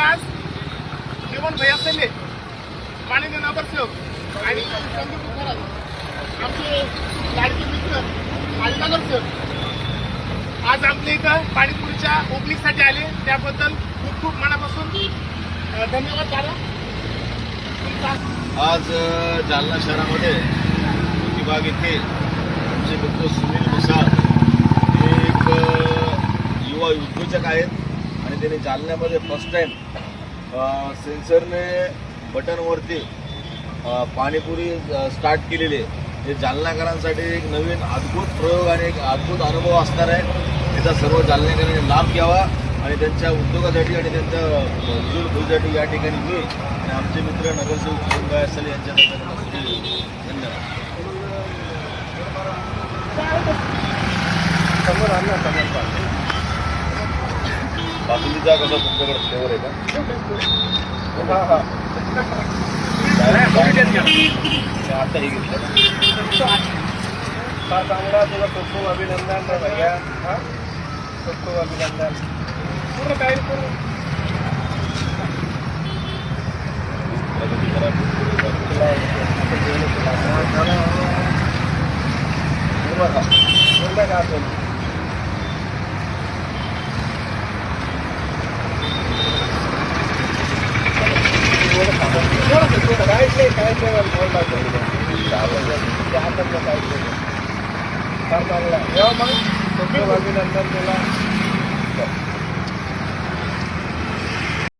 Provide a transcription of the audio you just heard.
आज भैया सल्ले माननीय नगरसेवक आणि संदीप खरात आमचे लाडके मित्र माजी नगरसेवक आज आपल्या इथं पाणीपुरीच्या ओपनिंगसाठी आले. त्याबद्दल खूप खूप मनापासून धन्यवाद दादा. आज जालना शहरामध्ये विभाग येथे आमचे मित्र सुनील मिसाळ हे एक युवा उद्योजक आहेत. आणि त्यांनी जालन्यामध्ये फर्स्ट टाईम सेन्सरने बटनवरती पाणीपुरी स्टार्ट केलेली आहे. हे जालनाकरांसाठी एक नवीन अद्भुत प्रयोग आणि एक अद्भुत अनुभव असणार आहे. त्याचा सर्व जालनेकरांनी लाभ घ्यावा आणि त्यांच्या उद्योगासाठी आणि त्यांच्या उज्ज्वल या ठिकाणी मी आणि आमचे मित्र नगरसेवक किरण गायसल यांच्या नावाने धन्यवाद. बासुंदीचा कसा तुमच्याकडे फ्लेवर आहे का? आता हे घेतलं. फार चांगला तुला खूप खूप अभिनंदन रे भैया. हा? खूप खूप अभिनंदन. पूर्ण काय पूर्ण प्रगती करा. पूर्ण. पूर्ण खा काहीच नाही, काहीच नाही काहीच नाही.